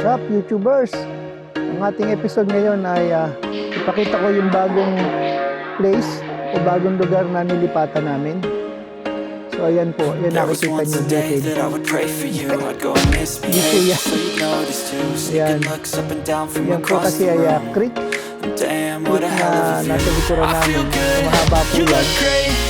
Sup, YouTubers? Ang ating episode ngayon ay ah, ipakita ko yung bagong place o bagong lugar na nilipatan namin. So ayan po, yan There was nakikita and misbehave Dito yan. so you notice too. Yan. Sneaking looks up and down from Yan po kasi ay room. creek, creek na nasa likuran namin. Mahaba po yan.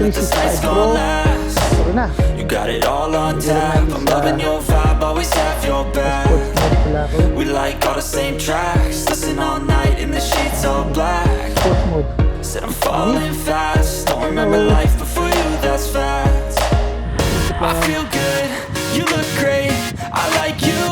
365 Pro. gonna last. Ito na, You got it all on tap. I'm loving your vibe, always have your back. sports mode pala ako. We like all the same tracks. Listen all night in the sheets all black. Sports mode. Said I'm falling fast. Don't remember life before you, that's fact. I feel good, you look great. I like you,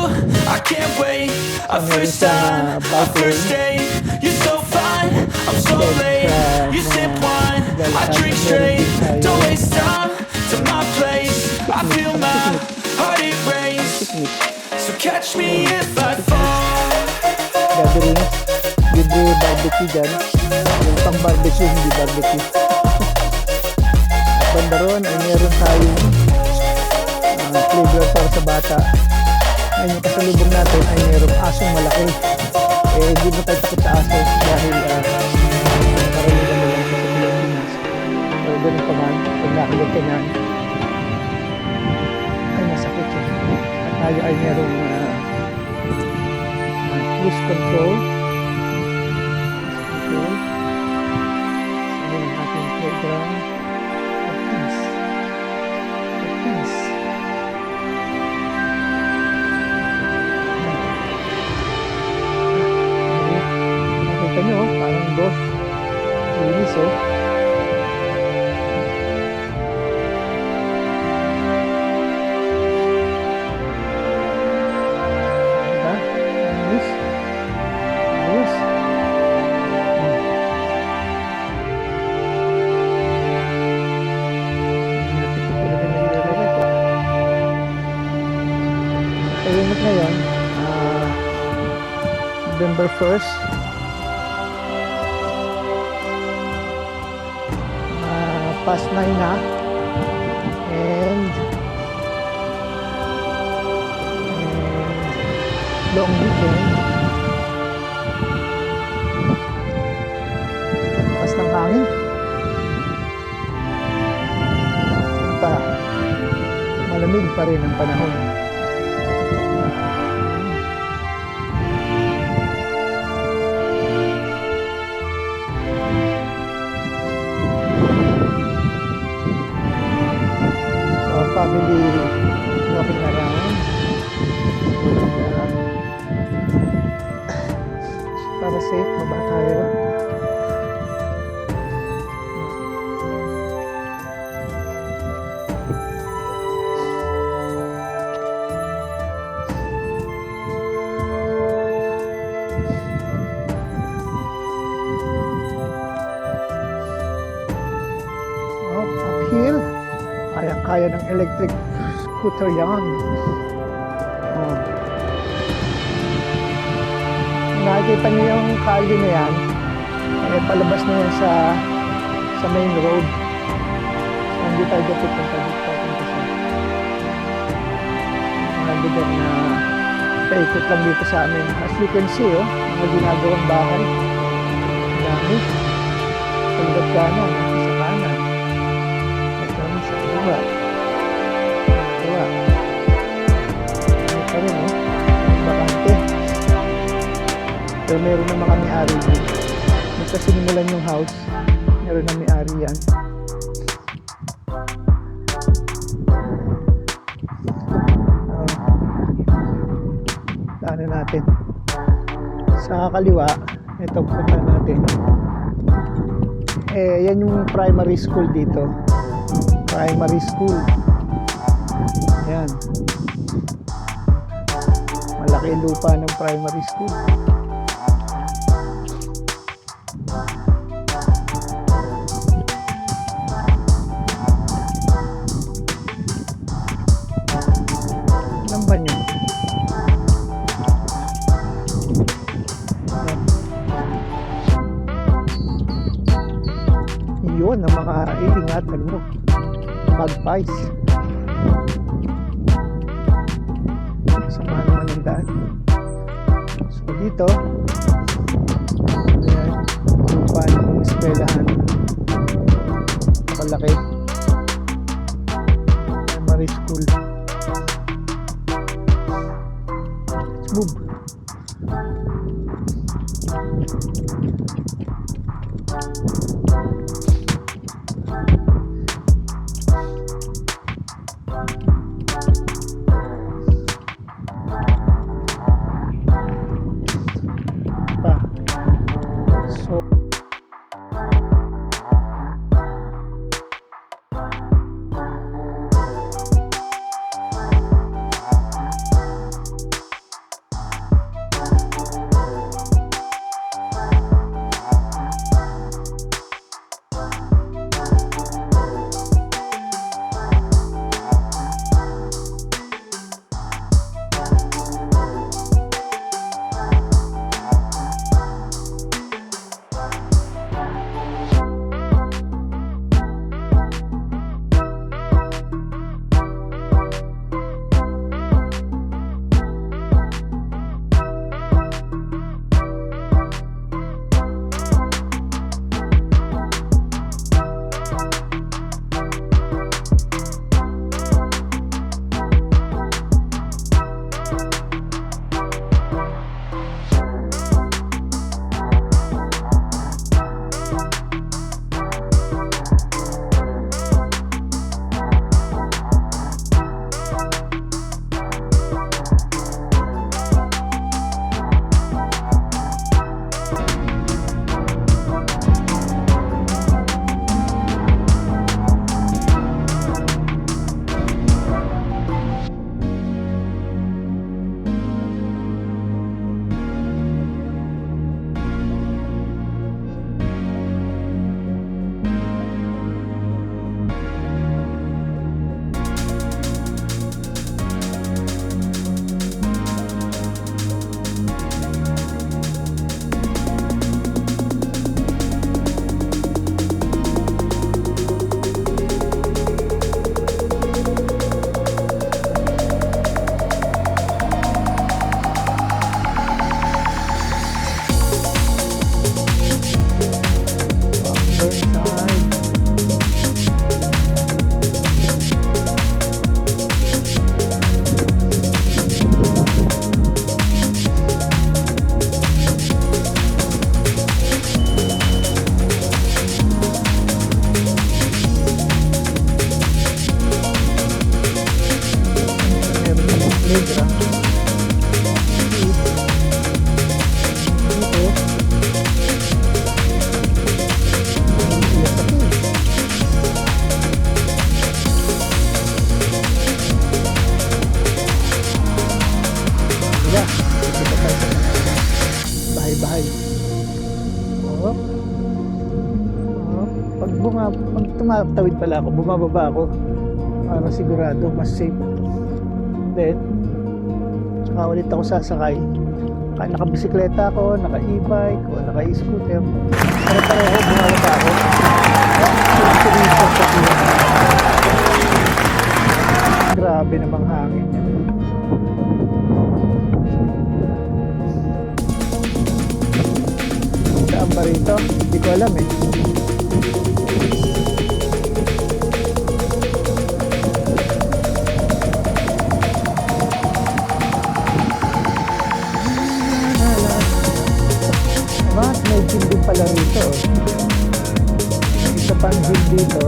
I can't wait. A first time, a first date. You're so fine, I'm so late. You sip wine, I drink straight. meron din tayo. Don't waste time to my place. I feel my heart erase. Picnic, So catch me if I fall. gatherings, libre barbecue dyan. Yung pang barbecue, hindi barbecue. Banda ron ay meron tayong uh, flavor para sa bata. Ngayon yung kasalubong natin ay merong asong malaki. Eh, hindi mo tayo takot sa aso dahil uh, karamihan na lang sa Pilipinas. So, ganun pa man, pag nakagat ka niyan, ay masakit yan. At tayo ay merong uh, uh, cruise control. Cruise control. So, yun ang ating playground. bos ini so diba? uh, November 1st past 9 na. And, and long weekend. Pas ng hangin. Pa, malamig pa rin ang panahon. Electric scooter yan. Oh. Nakikita niyo yung kalye na yan, eh, palabas na yan sa sa main road. So, hindi tayo dito punta dito tayo punta sa mga na paikot lang dito sa amin. As you can see, oh, mga ginagawang bahay. Ang dami. Sa lugar kanan, sa kanan. Ito sa kaliwa. Pero meron naman kami ari dito. Nung sinimulan yung house, meron na may-ari yan. Ah, daanan natin. Sa kaliwa, ito punta natin. Eh, yan yung primary school dito. Primary school. Yan. Malaki lupa ng primary school. Ba nyo? Yun ang mga iingatan mo. Magpies. Move. pa. Playground. Dito. Diba? Dito tayo sa bahay-bahay. Oo. Oo. Pag, bunga, pag tumatawid pala ako, bumababa ako. Para sigurado, mas safe. Then, saka ulit ako sasakay. Ka- Nakabisikleta ako, naka-e-bike, o naka-e-scooter. Pareho, bumababa ako. Seryoso sa buwan. Grabe namang hangin yan. Saan ba rito? Hindi ko alam eh. Pala rito. May Isa dito.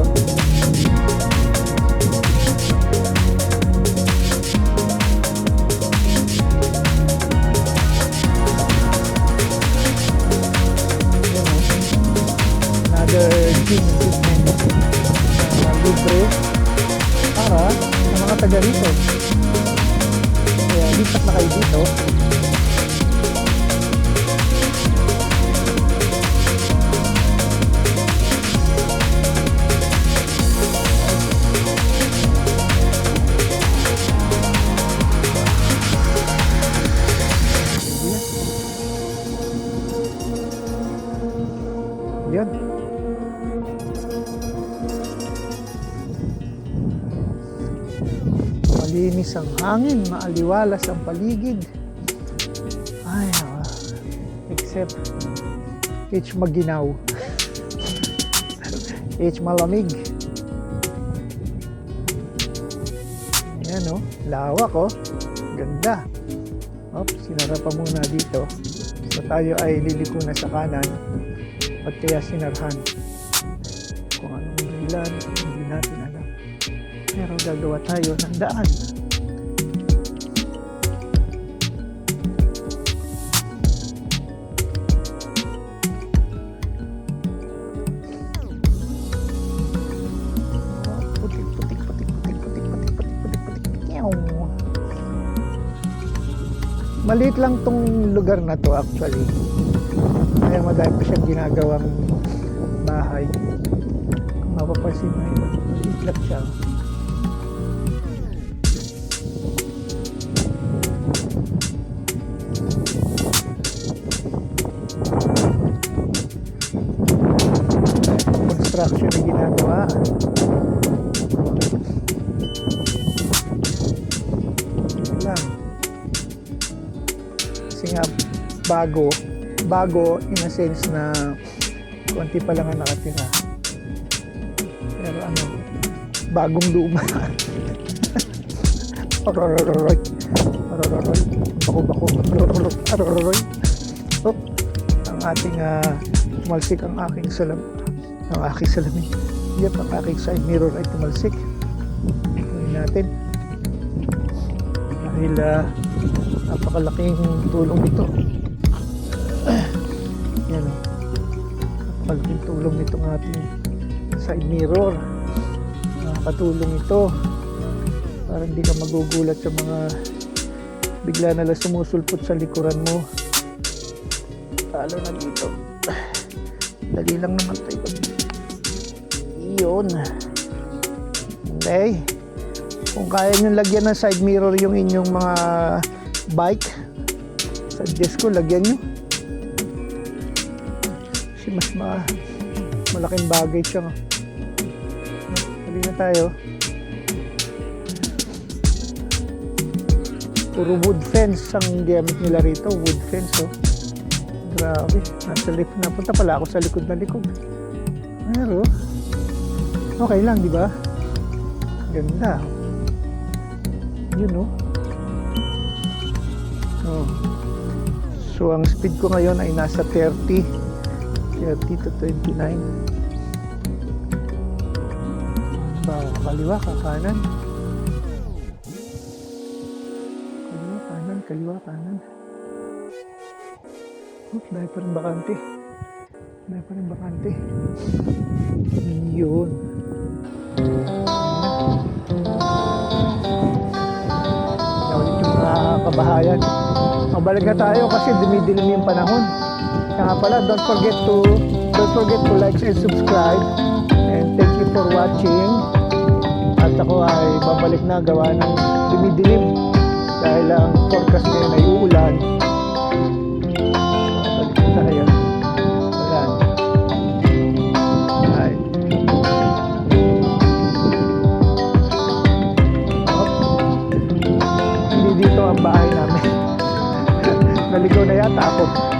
Another gym equipment na libre para sa mga taga rito. Kaya lipat na kayo dito. Malinis ang hangin, maaliwalas ang paligid. Ay, ah, except H maginaw. H malamig. Ayan oh, lawak oh. Ganda. Oops, sinara pa muna dito. So tayo ay liliko na sa kanan. At kaya sinarhan. Kung anong dahilan, hindi natin alam. Pero gagawa tayo ng daan. Maliit lang tong lugar na to actually. Kaya madami pa siyang ginagawang bahay. Mapapansin mo yun, maliit lang siya. Bago, bago in a sense na konti pa lang ang nakatira. Pero ano, bagong luma. Arororoy. Arororoy. Bako-bako. Arororoy. Arororoy. Oh, ang ating uh, tumalsik ang aking salam. Ang aking salamin. Yep, ang aking side mirror ay tumalsik. Gawin natin. Dahil ah, napakalaking tulong ito. Yan o. Napakalaking tulong itong ating side mirror. Nakakatulong ito para hindi ka magugulat sa mga bigla na lang sumusulpot sa likuran mo. Lalo na dito. Dali lang naman tayo. Iyon. Okay. Kung kaya nyo lagyan ng side mirror yung inyong mga bike, suggest ko lagyan nyo. Kasi mas ma malaking bagay siya. Dali na tayo. Puro wood fence ang gamit nila rito. Wood fence, oh. Grabe. Nasa likod. Napunta pala ako sa likod na likod. Pero, okay lang, di ba? Ganda. Yun, oh. Oh. So, ang speed ko ngayon ay nasa 30. 30 to 29. Ba, kaliwa ka, kanan. Kaliwa, kanan, kaliwa, kanan. Oh, dahil pa rin bakante. Dahil pa rin bakante. Yun. Kaya ulit yung mga kabahayan. Mabalik na tayo kasi dumidilim yung panahon. Kaya pala, don't forget to don't forget to like and subscribe. And thank you for watching. At ako ay babalik na gawa ng dumidilim. Dahil ang forecast ngayon ay uulan. Dito ang bahay namin. Naligaw na yata ako.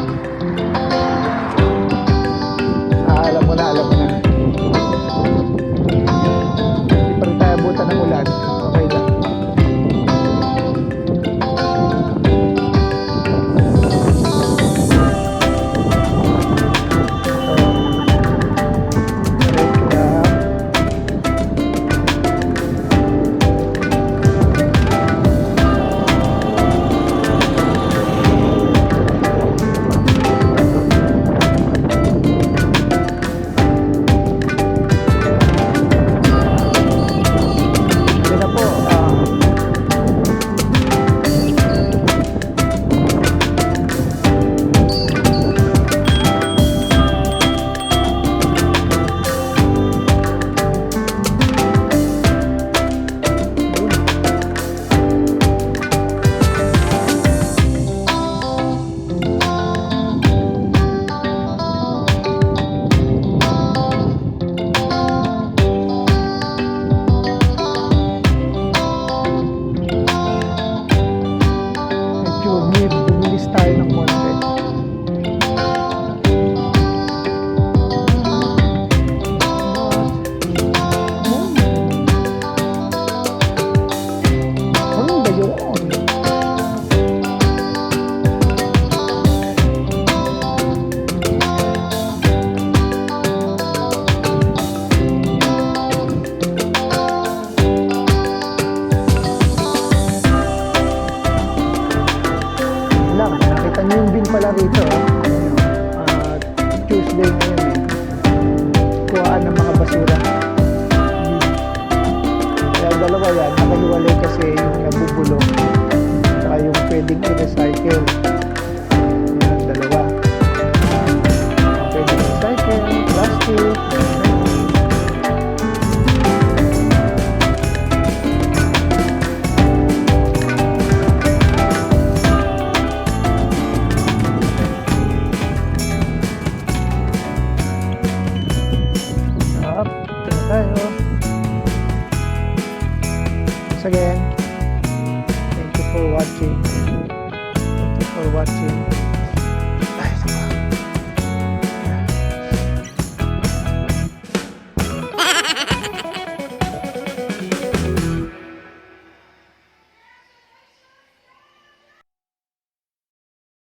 love you, girl.